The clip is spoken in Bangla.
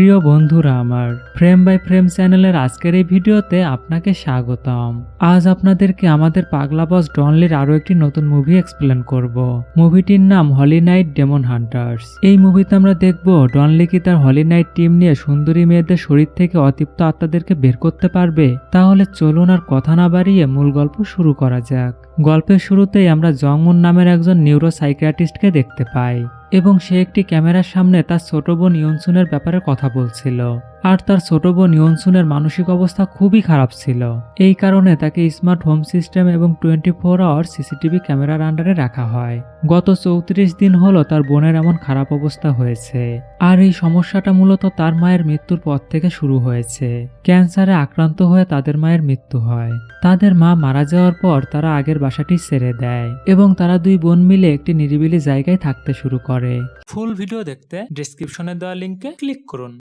প্রিয় বন্ধুরা, আমার ফ্রেম বাই ফ্রেম চ্যানেলের আজকের এই ভিডিওতে আপনাকে স্বাগতম। আজ আপনাদেরকে আমাদের পাগলা বস ডনলির আরও একটি নতুন মুভি এক্সপ্লেন করব। মুভিটির নাম হলি নাইট ডেমন হান্টার্স এই মুভিতে আমরা দেখব ডনলি কি তার হলি নাইট টিম নিয়ে সুন্দরী মেয়েদের শরীর থেকে অতিপ্ত আত্মাদেরকে বের করতে পারবে? তাহলে চলুন আর কথা না বাড়িয়ে মূল গল্প শুরু করা যাক। গল্পের শুরুতেই আমরা জংমুন নামের একজন নিউরো সাইকিয়াট্রিস্টকে দেখতে পাই। এবং সে একটি ক্যামেরার সামনে তার ছোট বোন ইয়নসুনের ব্যাপারে কথা বলছিল। আর তার ছোট বোন ইয়নসুনের মানসিক অবস্থা খুবই খারাপ ছিল। এই কারণে তাকে স্মার্ট হোম সিস্টেম এবং টোয়েন্টি ফোর আওয়ার সিসিটিভি ক্যামেরার আন্ডারে রাখা হয়। গত চৌত্রিশ দিন হলো তার বোনের এমন খারাপ অবস্থা হয়েছে। আর এই সমস্যাটা মূলত তার মায়ের মৃত্যুর পর থেকে শুরু হয়েছে। ক্যান্সারে আক্রান্ত হয়ে তাদের মায়ের মৃত্যু হয়। তাদের মা মারা যাওয়ার পর তারা আগের বাসাটি ছেড়ে দেয় এবং তারা দুই বোন মিলে একটি নিরিবিলি জায়গায় থাকতে শুরু করে। ফুল ভিডিও দেখতে ডিসক্রিপশনে দেওয়া লিঙ্কে ক্লিক করুন।